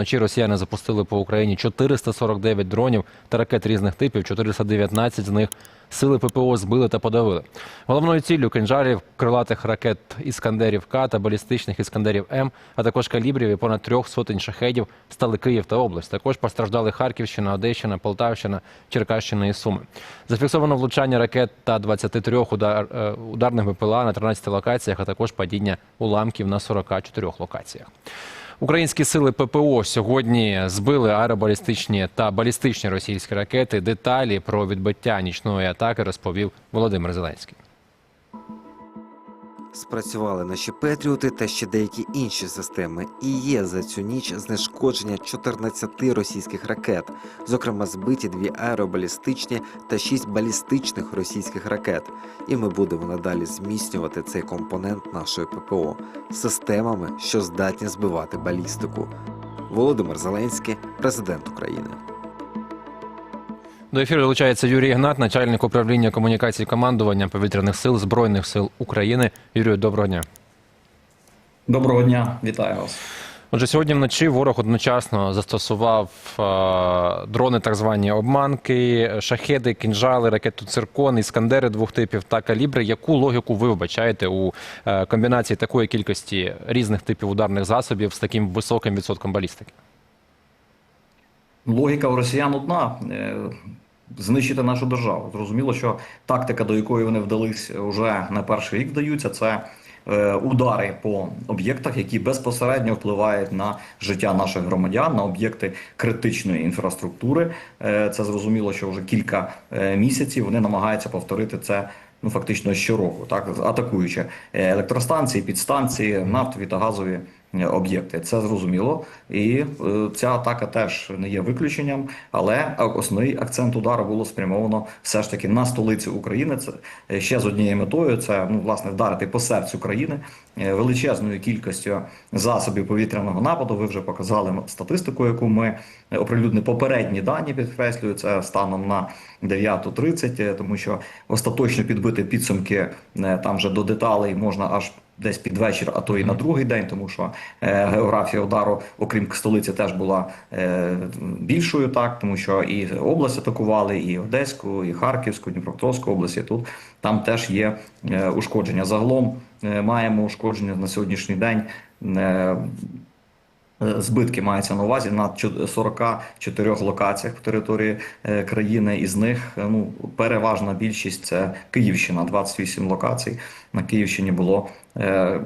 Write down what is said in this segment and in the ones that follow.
вночі росіяни запустили по Україні 449 дронів та ракет різних типів, 419 з них сили ППО збили та подавили. Головною ціллю кинжалів, крилатих ракет Іскандерів К та балістичних Іскандерів М, а також калібрів і понад трьох сотень шахедів стали Київ та область. Також постраждали Харківщина, Одещина, Полтавщина, Черкащина і Суми. Зафіксовано влучання ракет та 23 удар, е, ударних БПЛА на 13 локаціях, а також падіння уламків на 44 локаціях. Українські сили ППО сьогодні збили аеробалістичні та балістичні російські ракети. Деталі про відбиття нічної атаки розповів Володимир Зеленський. Спрацювали наші Петріоти та ще деякі інші системи. І є за цю ніч знешкодження 14 російських ракет, зокрема збиті дві аеробалістичні та шість балістичних російських ракет. І ми будемо надалі зміцнювати цей компонент нашої ППО системами, що здатні збивати балістику. Володимир Зеленський, президент України. До ефіру долучається Юрій Ігнат, начальник управління комунікації командування повітряних сил Збройних сил України. Юрію, доброго дня. Доброго дня, вітаю вас. Отже, сьогодні вночі ворог одночасно застосував е, дрони, так звані обманки, шахеди, кінжали, ракету циркон, іскандери двох типів та калібри. Яку логіку ви вбачаєте у е, комбінації такої кількості різних типів ударних засобів з таким високим відсотком балістики? Логіка у росіян одна е, знищити нашу державу. Зрозуміло, що тактика, до якої вони вдались вже не перший рік вдаються, це е, удари по об'єктах, які безпосередньо впливають на життя наших громадян, на об'єкти критичної інфраструктури. Е, Це зрозуміло, що вже кілька місяців вони намагаються повторити це. Ну, фактично щороку, так атакуючи електростанції, підстанції, нафтові та газові об'єкти. Це зрозуміло, і е, ця атака теж не є виключенням. Але основний акцент удару було спрямовано все ж таки на столицю України. Це е, ще з однією метою. Це ну власне вдарити по серцю країни е, величезною кількістю засобів повітряного нападу. Ви вже показали статистику, яку ми оприлюднили попередні дані. Підкреслюю це станом на 9.30, е, тому що остаточно підбити підсумки там вже до деталей можна аж. Десь під вечір, а то і на другий день, тому що е, географія удару, окрім столиці, теж була е, більшою, так тому що і область атакували, і Одеську, і Харківську, Дніпропетровську області. Тут там теж є е, ушкодження. Загалом е, маємо ушкодження на сьогоднішній день. Е, Збитки мається на увазі на 44 локаціях по території е, країни. Із них е, ну переважна більшість це Київщина, 28 локацій. На Київщині було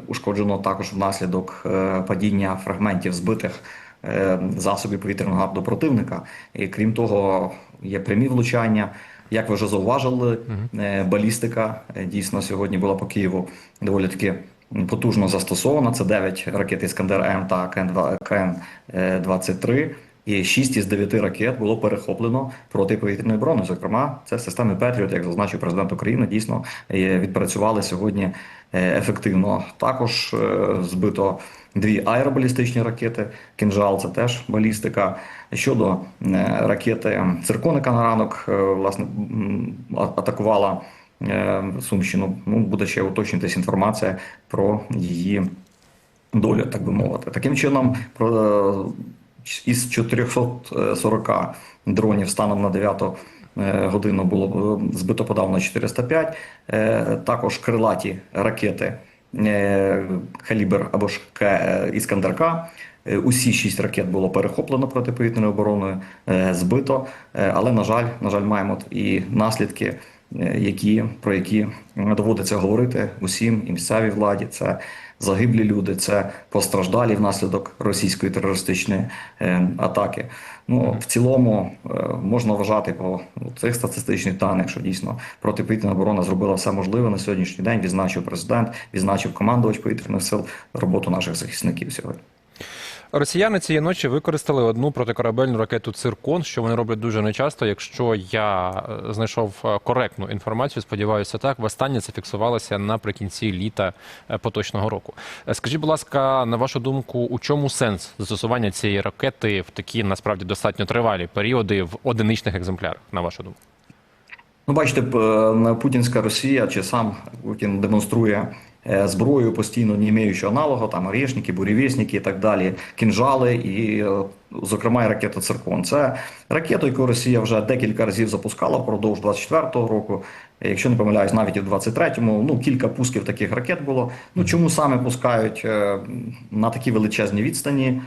ушкоджено також внаслідок е, падіння фрагментів збитих е, засобів повітряного нападу противника. І крім того, є прямі влучання. Як ви вже зауважили, е, балістика е, дійсно сьогодні була по Києву доволі таки потужно застосована. Це 9 ракет Іскандер М та КН-23. І 6 із 9 ракет було перехоплено протиповітряною обороною. Зокрема, це системи Петріот, як зазначив президент України, дійсно е, відпрацювали сьогодні е, ефективно. Також е, збито дві аеробалістичні ракети. Кінжал це теж балістика. Щодо ракети цирконика на ранок, власне атакувала Сумщину. Ну буде ще уточнитись інформація про її долю, так би мовити. Таким чином, про із 440 дронів станом на 9 е, годину було е, збито подавно 405. Е, Також крилаті ракети калібр або ж К Іскандер-К. Е, Усі шість ракет було перехоплено протиповітряною обороною, збито. Але на жаль, на жаль, маємо і наслідки, які про які доводиться говорити усім і місцевій владі. Це загиблі люди, це постраждалі внаслідок російської терористичної е, атаки. Ну в цілому е, можна вважати по цих статистичних даних, що дійсно протиповітряна оборона зробила все можливе на сьогоднішній день. Відзначив президент, відзначив командувач повітряних сил роботу наших захисників сьогодні. Росіяни цієї ночі використали одну протикорабельну ракету Циркон, що вони роблять дуже нечасто. Якщо я е, знайшов е, коректну інформацію, сподіваюся, так востаннє це фіксувалося наприкінці літа е, поточного року. Скажіть, будь ласка, на вашу думку, у чому сенс застосування цієї ракети в такі насправді достатньо тривалі періоди в одиничних екземплярах? На вашу думку? Ну, бачите, путінська Росія чи сам Путін демонструє е, зброєю постійно не маючи аналогу, там орешники, бурєвєсники і так далі, кінжали і, е, зокрема, і ракета Циркон. Це ракета, яку Росія вже декілька разів запускала впродовж 24-го року. Якщо не помиляюсь, навіть і в 23-му, ну кілька пусків таких ракет було. Ну чому саме пускають е, на такі величезні відстані?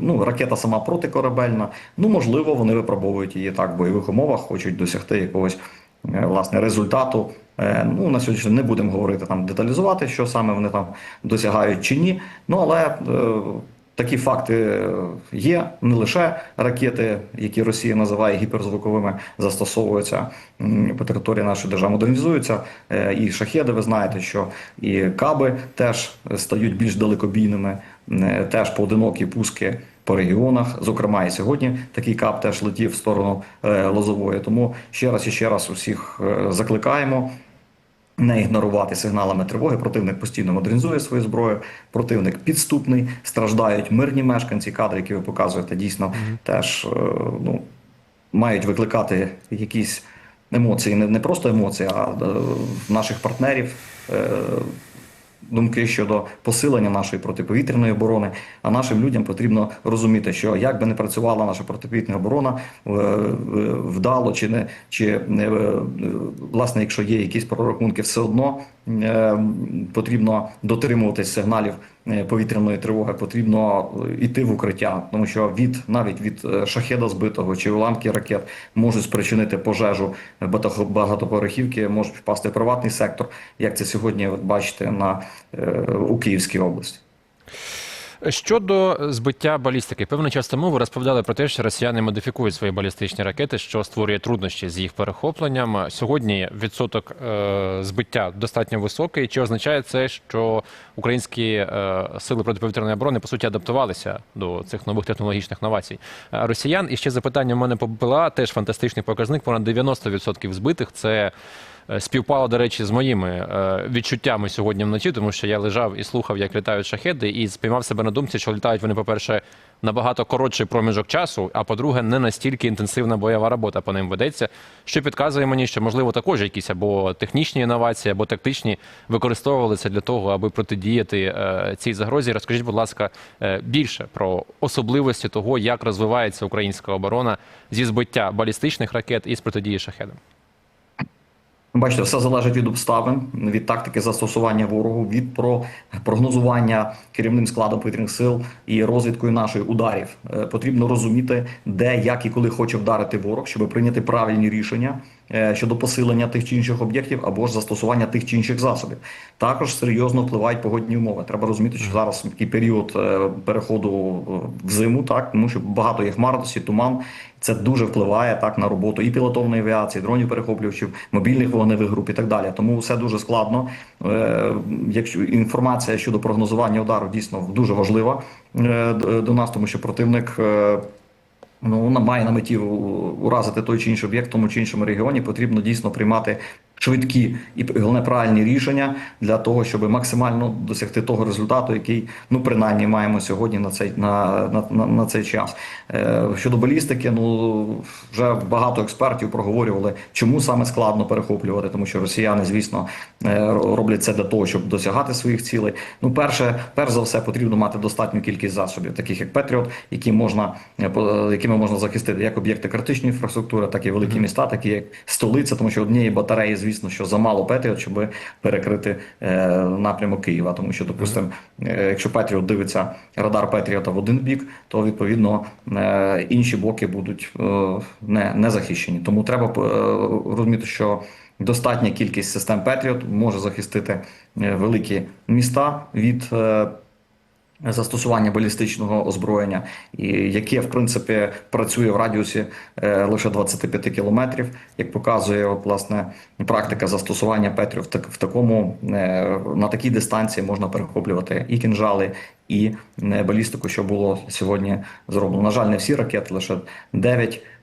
Ну ракета сама протикорабельна. Ну можливо, вони випробовують її так в бойових умовах, хочуть досягти якогось власне результату. Е, Ну на сьогодні не будемо говорити там деталізувати, що саме вони там досягають чи ні. Ну але е, такі факти є. Не лише ракети, які Росія називає гіперзвуковими, застосовуються по території нашої держави, модернізуються. Е, І шахеди, ви знаєте, що і каби теж стають більш далекобійними, теж поодинокі пуски. По регіонах, зокрема, і сьогодні такий кап теж летів в сторону Лозової. Тому ще раз і ще раз усіх закликаємо не ігнорувати сигналами тривоги. Противник постійно модернізує свою зброю. Противник підступний, страждають мирні мешканці. Кадри, які ви показуєте, дійсно теж е, ну, мають викликати якісь емоції, не, не просто емоції, а е, наших партнерів. Думки щодо посилення нашої протиповітряної оборони, а нашим людям потрібно розуміти, що як би не працювала наша протиповітряна оборона е, вдало чи не чи е, власне, якщо є якісь прорахунки, все одно е, потрібно дотримуватись сигналів повітряної тривоги, потрібно йти в укриття, тому що від навіть від е, шахеда збитого чи уламки ракет можуть спричинити пожежу багатоповерхівки, можуть впасти в приватний сектор, як це сьогодні ви бачите на е, у Київській області. Щодо збиття балістики, певний час тому ви розповідали про те, що росіяни модифікують свої балістичні ракети, що створює труднощі з їх перехопленням. Сьогодні відсоток е, збиття достатньо високий. Чи означає це, що українські е, сили протиповітряної оборони по суті адаптувалися до цих нових технологічних новацій росіян? І ще запитання в мене по теж фантастичний показник. Понад 90% збитих це. Е, Співпало, до речі, з моїми е, відчуттями сьогодні вночі, тому що я лежав і слухав, як літають шахеди, і спіймав себе на думці, що літають вони, по-перше, набагато коротший проміжок часу, а по-друге, не настільки інтенсивна бойова робота по ним ведеться, що підказує мені, що можливо також якісь або технічні інновації, або тактичні використовувалися для того, аби протидіяти е, цій загрозі. Розкажіть, будь ласка, більше про особливості того, як розвивається українська оборона зі збиття балістичних ракет і з протидії шахедам. Бачите, все залежить від обставин, від тактики застосування ворогу, від про прогнозування керівним складом повітряних сил і розвідкою нашої ударів. Е, Потрібно розуміти, де, як і коли хоче вдарити ворог, щоб прийняти правильні рішення щодо посилення тих чи інших об'єктів або ж застосування тих чи інших засобів. Також серйозно впливають погодні умови. Треба розуміти, що зараз такий період е, переходу в зиму, так тому що багато є хмарності, туман. Це дуже впливає так на роботу і пілотовної авіації, дронів перехоплювачів, мобільних вогневих груп і так далі. Тому все дуже складно. Е, Якщо інформація щодо прогнозування удару дійсно дуже важлива е, до нас, тому що противник. Ну, вона має на меті уразити той чи інший об'єкт в тому чи іншому регіоні. Потрібно дійсно приймати швидкі і головне правильні рішення для того, щоб максимально досягти того результату, який ну принаймні маємо сьогодні на цей на, на, на, на цей час. Е, щодо балістики, ну вже багато експертів проговорювали, чому саме складно перехоплювати, тому що росіяни, звісно, е, роблять це для того, щоб досягати своїх цілей. Ну, перше, перш за все, потрібно мати достатню кількість засобів, таких як Петріот, які можна е, якими можна захистити як об'єкти критичної інфраструктури, так і великі міста, такі як столиця, тому що однієї батареї, звісно, що замало Петріот, щоб перекрити е, напрямок Києва. Тому що, допустимо, е, якщо Петріот дивиться радар Петріота в один бік, то відповідно е, інші боки будуть е, не, не захищені. Тому треба е, розуміти, що достатня кількість систем Петріот може захистити великі міста від. Застосування балістичного озброєння, і яке в принципі працює в радіусі е, лише 25 кілометрів, як показує власне практика застосування Петрів в, так, в такому е, на такій дистанції можна перехоплювати і кінжали, і е, балістику, що було сьогодні зроблено. На жаль, не всі ракети, лише 9 е,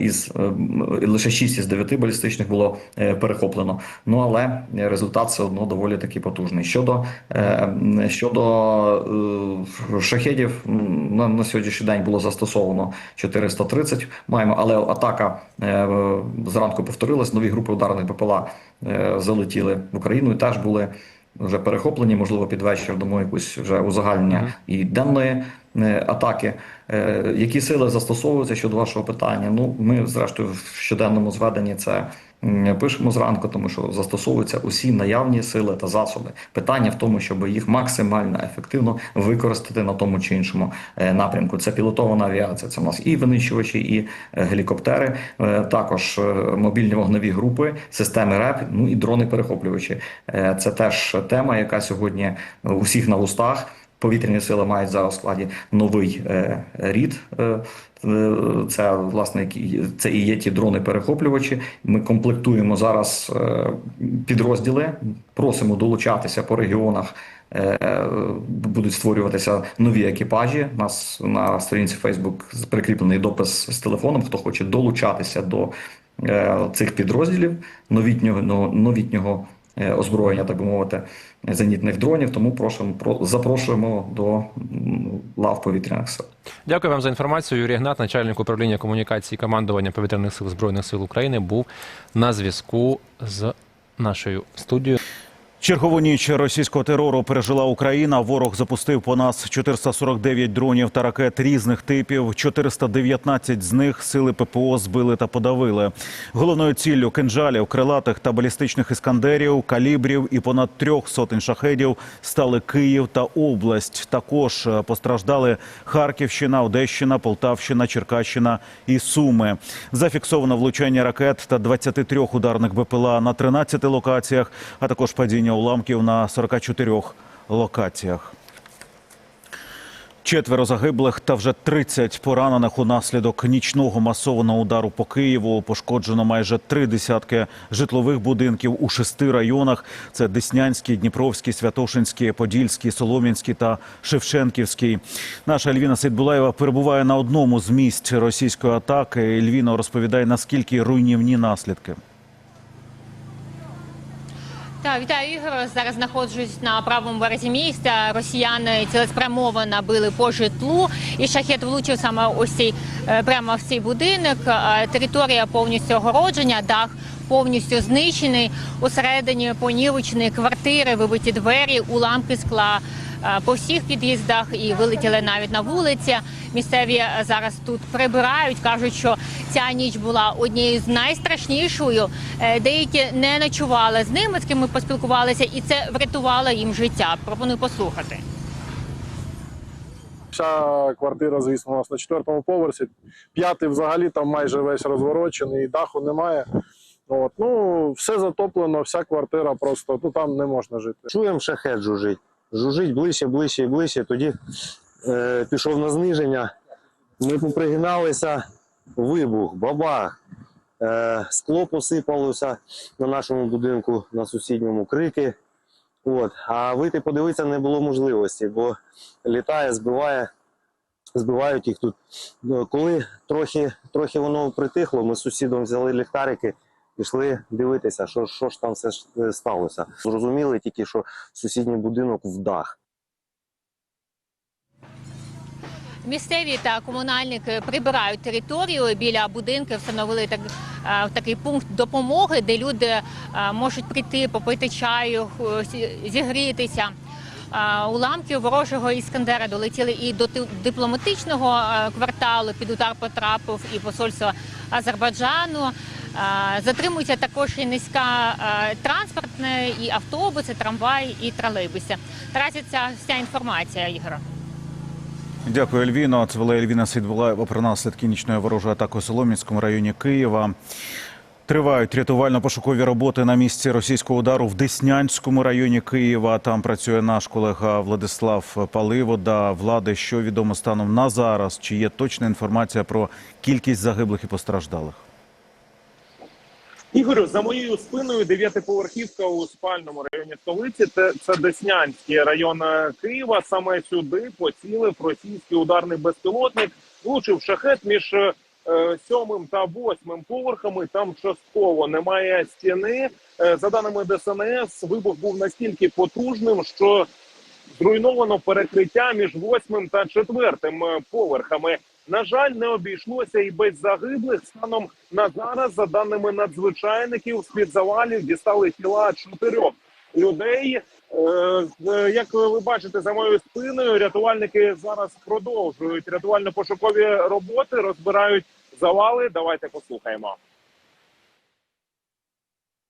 із е, лише 6 із 9 балістичних було е, перехоплено. Ну але результат все одно доволі таки потужний. Щодо е, щодо е, шахедів, на, на сьогоднішній день було застосовано 430. Маємо, але атака е, зранку повторилась. Нові групи ударних БПЛА е, залетіли в Україну і теж були вже перехоплені, можливо, під вечір дамо якусь вже узагальнення Мгм. і денної е, атаки. Е, Які сили застосовуються щодо вашого питання? Ну, ми, зрештою, в щоденному зведенні це пишемо зранку, тому що застосовуються усі наявні сили та засоби. Питання в тому, щоб їх максимально ефективно використати на тому чи іншому е, напрямку. Це пілотована авіація. Це у нас і винищувачі, і е, гелікоптери, е, також е, мобільні вогневі групи, системи РЕП, ну і дрони-перехоплювачі. Е, Це теж тема, яка сьогодні у всіх на устах. Повітряні сили мають зараз у складі новий е, рід. Е, е, це власне це і є ті дрони-перехоплювачі. Ми комплектуємо зараз е, підрозділи, просимо долучатися по регіонах. Е, Будуть створюватися нові екіпажі. У нас на сторінці Facebook прикріплений допис з телефоном. Хто хоче долучатися до цих підрозділів новітнього новітнього озброєння, так би мовити, зенітних дронів. Тому просимо про запрошуємо до лав повітряних сил. Дякую вам за інформацію. Юрій Гнат, начальник управління комунікації командування повітряних сил Збройних сил України, був на зв'язку з нашою студією. Чергову ніч російського терору пережила Україна. Ворог запустив по нас 449 дронів та ракет різних типів. 419 з них сили ППО збили та подавили. Головною ціллю кинжалів, крилатих та балістичних іскандерів, калібрів і понад трьох сотень шахедів стали Київ та область. Також е, постраждали Харківщина, Одещина, Полтавщина, Черкащина і Суми. Зафіксовано влучання ракет та 23 ударних БПЛА на 13 локаціях, а також падіння уламків на 44 локаціях. Четверо загиблих та вже 30 поранених унаслідок нічного масованого удару по Києву. Пошкоджено майже три десятки житлових будинків у шести районах. Це Деснянський, Дніпровський, Святошинський, Подільський, Солом'янський та Шевченківський. Наша Ельвіна Сейдбулаєва перебуває на одному з місць російської атаки. Ельвіна розповідає, наскільки руйнівні наслідки. Так, вітаю Ігор. Зараз знаходжусь на правому березі міста. Росіяни цілеспрямовано били по житлу, і шахет влучив саме ось цей е, прямо в цей будинок. Територія повністю огородження, дах повністю знищений. Усередині понівечені квартири, вибиті двері, уламки скла. Е, По всіх під'їздах і вилетіли навіть на вулиці. Місцеві е, зараз тут прибирають. кажуть, що ця ніч була однією з найстрашнішою. Е, Деякі не ночували з ними, з ким ми поспілкувалися, і це врятувало їм життя. Пропоную послухати. Вся квартира, звісно, у нас на четвертому поверсі. П'ятий взагалі там майже весь розворочений, даху немає. От. Ну, все затоплено, вся квартира просто ну, там не можна жити. Чуємо шахет жужить. Жужить ближче, ближче і ближче. Тоді е, пішов на зниження. Ми попригиналися, вибух, бабах. Е, скло посипалося на нашому будинку, на сусідньому крики. От. А вийти подивитися не було можливості, бо літає, збиває, збивають їх тут. Коли трохи, трохи воно притихло, ми з сусідом взяли ліхтарики, пішли дивитися, що, що ж там все е, сталося. Зрозуміли тільки, що сусідній будинок в дах. Місцеві та комунальники прибирають територію біля будинків, встановили так, е, такий пункт допомоги, де люди е, можуть прийти, попити чаю, зігрітися. Уламки ворожого іскандера долетіли і до ти- дипломатичного кварталу. Під удар потрапив і посольство Азербайджану. Затримується також і низька транспортне, і автобуси, трамваї, і тролейбуси. Ця вся інформація, Ігор. Дякую, Ельвіно. Це була Ельвіна Свідбулаєва про наслідки нічної ворожої атаки у Солом'янському районі Києва. Тривають рятувально-пошукові роботи на місці російського удару в Деснянському районі Києва. Там працює наш колега Владислав Паливода. Влади, що відомо станом на зараз? Чи є точна інформація про кількість загиблих і постраждалих? Ігорю, за моєю спиною дев'ятиповерхівка у спальному районі столиці. Це, це Деснянський район е, Києва. Саме сюди поцілив російський ударний безпілотник, влучив шахет між е, сьомим та восьмим поверхами. Там частково немає стіни. Е, за даними ДСНС, вибух був настільки потужним, що зруйновано перекриття між восьмим та четвертим поверхами. На жаль, не обійшлося і без загиблих. Станом на зараз, за даними надзвичайників, з під завалів дістали тіла чотирьох людей. Е, Як ви бачите за моєю спиною, рятувальники зараз продовжують рятувально-пошукові роботи, розбирають завали. Давайте послухаємо.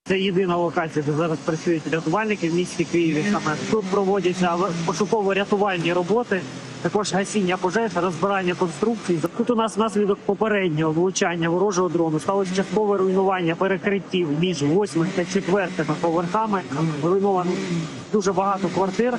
Це єдина локація, де зараз працюють рятувальники в місті Києві. Саме тут проводяться пошуково-рятувальні роботи, також гасіння пожеж, розбирання конструкцій. Тут у нас внаслідок попереднього влучання ворожого дрону сталося часткове руйнування перекриттів між восьмим та четвертими поверхами. Руйновано дуже багато квартир.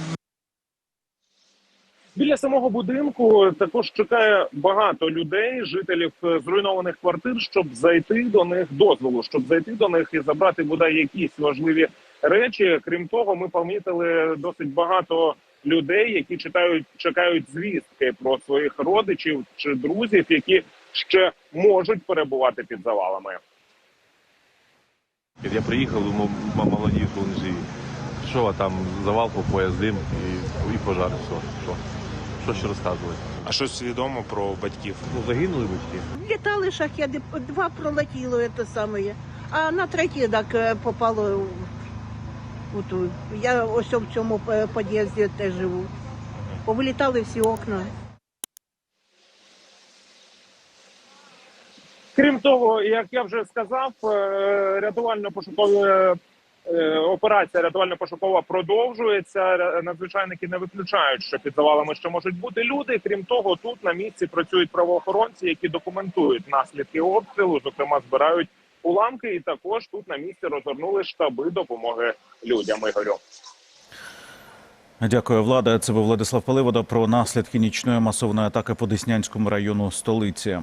Біля самого будинку також чекає багато людей, жителів е, зруйнованих квартир, щоб зайти до них дозволу, щоб зайти до них і забрати бодай якісь важливі речі. Крім того, ми помітили досить багато людей, які читають, чекають звістки про своїх родичів чи друзів, які ще можуть перебувати під завалами. Я приїхав, думав, молоді, що вони живі. Що там завал по пояс, дим і, і пожар. Все, що? Що ще розказувати? А щось відомо про батьків? Ну, загинули батьки. Літали шахеди, два пролетіло це саме, а на третій так е, попало у. Я ось в цьому е, під'їзді теж живу. Повилітали всі окна. Крім того, як я вже сказав, е, рятувально-пошукова е, операція рятувально-пошукова продовжується. Надзвичайники не виключають, що під завалами ще можуть бути люди. Крім того, тут на місці працюють правоохоронці, які документують наслідки обстрілу. Зокрема, збирають уламки, і також тут на місці розгорнули штаби допомоги людям. Ігорю. Дякую, влада. Це був Владислав Паливода про наслідки нічної масовної атаки по Деснянському району столиці.